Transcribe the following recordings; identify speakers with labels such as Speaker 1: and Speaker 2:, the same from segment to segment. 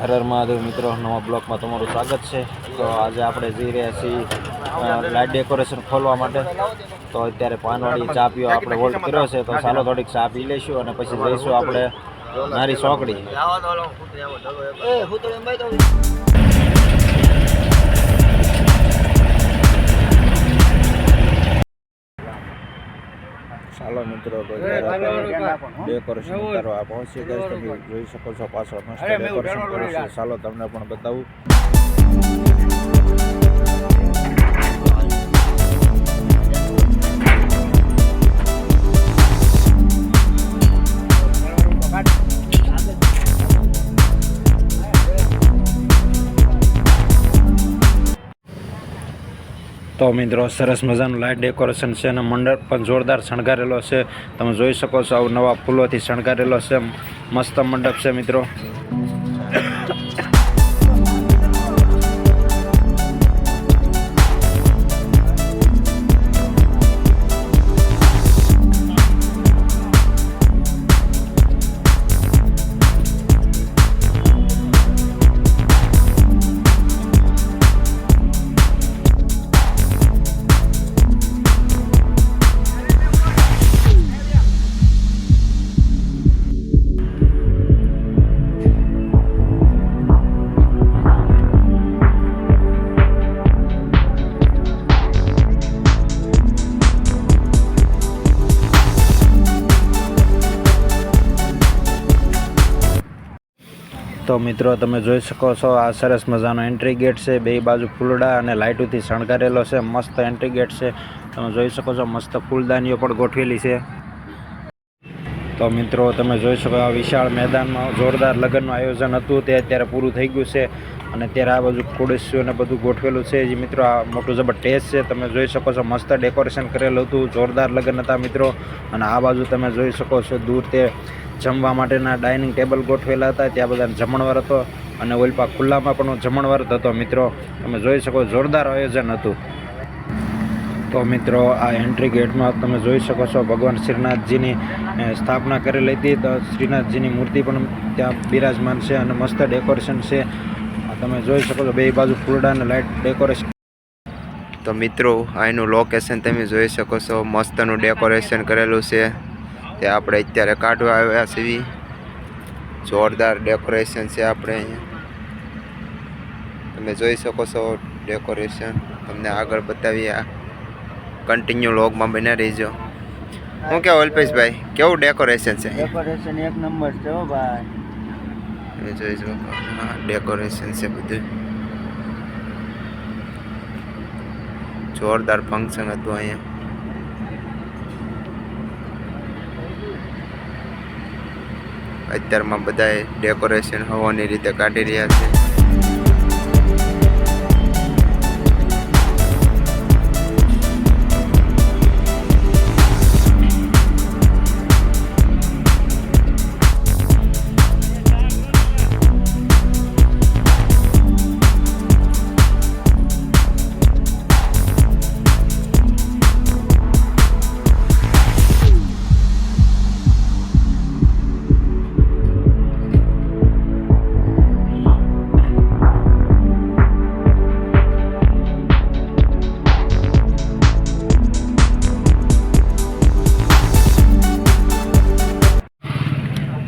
Speaker 1: હર હર મહાદેવ મિત્રો, નવા બ્લોકમાં તમારું સ્વાગત છે. તો આજે આપણે જઈ રહ્યા છીએ લાઇટ ડેકોરેશન ખોલવા માટે. તો અત્યારે પાનવાડી ચા પીવા આપણે હોલ્ડ કર્યો છે, તો ચાલો થોડીક ચા પી લઈશું અને પછી જઈશું આપણે મારી ચોકડી મિત્રો ડેકોરેશન કરવા પહોંચી ગઈ તમે જોઈ શકો છો પાછળ મસ્ત ડેકોરેશન કર્યું છે ચાલો તમને પણ બતાવું. તો મિત્રો સરસ મજાનું લાઇટ ડેકોરેશન છે અને મંડપ પણ જોરદાર શણગારેલો છે. તમે જોઈ શકો છો આવું નવા ફૂલોથી શણગારેલો છે. મસ્ત મંડપ છે મિત્રો. તો મિત્રો, તમે જોઈ શકો છો, આ સરસ મજાનો એન્ટ્રી ગેટ છે. બે બાજુ ફૂલડા અને લાઇટોથી શણગારેલો છે. મસ્ત એન્ટ્રી ગેટ છે. તમે જોઈ શકો છો, મસ્ત ફૂલદાનીઓ પણ ગોઠવેલી છે. તો મિત્રો, તમે જોઈ શકો આ વિશાળ મેદાનમાં જોરદાર લગ્નનું આયોજન હતું. તે અત્યારે પૂરું થઈ ગયું છે અને અત્યારે આ બાજુ ખુડસ્યું બધું ગોઠવેલું છે. જે મિત્રો, આ મોટું જબર ટેસ્ટ છે. તમે જોઈ શકો છો, મસ્ત ડેકોરેશન કરેલું હતું. જોરદાર લગ્ન હતા મિત્રો. અને આ બાજુ તમે જોઈ શકો છો, દૂર તે જમવા માટેના ડાઇનિંગ ટેબલ ગોઠવેલા હતા, ત્યાં બધા જમણવાર હતો અને ઓલપા ખુલ્લામાં પણ જમણવાર હતો. મિત્રો, તમે જોઈ શકો જોરદાર આયોજન હતું. તો મિત્રો, આ એન્ટ્રી ગેટમાં તમે જોઈ શકો છો, ભગવાન શ્રીનાથજીની સ્થાપના કરેલી હતી. તો શ્રીનાથજીની મૂર્તિ પણ ત્યાં બિરાજમાન છે અને મસ્ત ડેકોરેશન છે. તમે જોઈ શકો છો, બે બાજુ ફૂલડા અને લાઇટ ડેકોરેશન.
Speaker 2: તો મિત્રો અહીંનું લોકેશન તમે જોઈ શકો છો, મસ્તનું ડેકોરેશન કરેલું છે. તે આપણે અત્યારે કાઢવા આવ્યા છીએ. જોરદાર ડેકોરેશન છે આપણે અહીંયા. તમે જોઈ શકો છો ડેકોરેશન. તમને આગળ બતાવીએ આ કન્ટિન્યુ લોગમાં બને રહીજો. હું કેવું અલ્પેશભાઈ? કેવું ડેકોરેશન છે
Speaker 3: ડેકોરેશન એક નંબર છે હો ભાઈ.
Speaker 2: જોઈ શકો હા ડેકોરેશન છે બધું. જોરદાર ફંક્શન હતું અહીંયા. અત્યારમાં બધાએ ડેકોરેશન હોવાની રીતે કાઢી રહ્યા છે.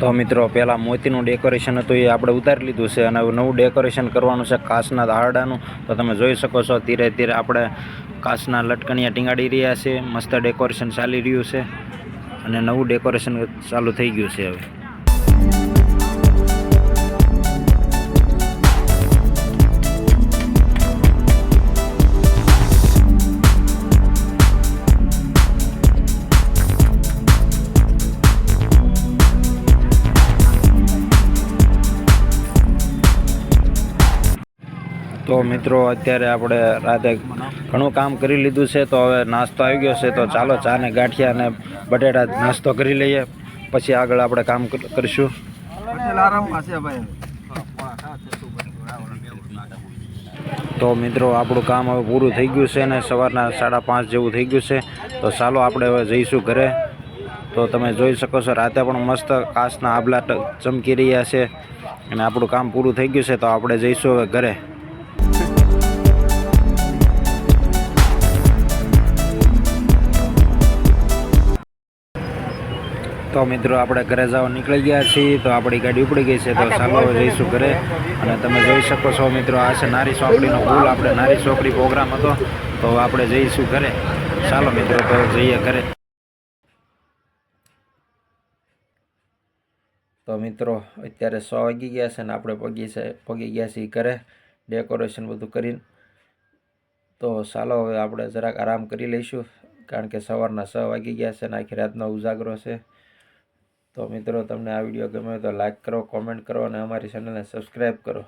Speaker 1: તો મિત્રો, પહેલાં મોતીનું ડેકોરેશન હતું, એ આપણે ઉતારી લીધું છે અને નવું ડેકોરેશન કરવાનું છે કાસના હારડાનું. તો તમે જોઈ શકો છો, ધીરે ધીરે આપણે કાચના લટકણિયા ટીંગાડી રહ્યા છે મસ્ત ડેકોરેશન ચાલી રહ્યું છે અને નવું ડેકોરેશન ચાલુ થઈ ગયું છે હવે. તો મિત્રો, અત્યારે આપણે રાતે ઘણું કામ કરી લીધું છે, તો હવે નાસ્તો આવી ગયો છે, તો ચાલો ચા ને ગાંઠિયા અને બટેટા નાસ્તો કરી લઈએ. પછી આગળ આપણે કામ કરીશું. તો મિત્રો, આપણું કામ હવે પૂરું થઈ ગયું છે ને સવારના સાડા પાંચ જેવું થઈ ગયું છે. તો ચાલો આપણે હવે જઈશું ઘરે. તો તમે જોઈ શકો છો, રાતે પણ મસ્ત કાચના આબલા ચમકી રહ્યા છે. અને આપણું કામ પૂરું થઈ ગયું છે, તો આપણે જઈશું હવે ઘરે. તો મિત્રો આપણે ઘરે જવા નીકળી ગયા છીએ તો આપણી ગાડી ઉપડી ગઈ છે તો ચાલો જઈશું ઘરે. અને તમે જોઈ શકો છો મિત્રો આ છે નારી ચોકડીનો પુલ આપણે નારી ચોકડી પ્રોગ્રામ હતો તો આપણે જઈશું ઘરે. ચાલો મિત્રો તો જઈએ ઘરે. તો મિત્રો અત્યારે સો વાગી ગયા છે ને આપણે પગી છે પગી ગયા છીએ ઘરે ડેકોરેશન બધું કરીને. તો ચાલો હવે આપણે જરાક આરામ કરી લઈશું કારણ કે સવારના છ વાગી ગયા છે ને આખી રાતનો ઉજાગરો છે. તો મિત્રો, તમને આ વીડિયો ગમે તો લાઈક કરો કોમેન્ટ કરો અને અમારી ચેનલને સબસ્ક્રાઈબ કરો.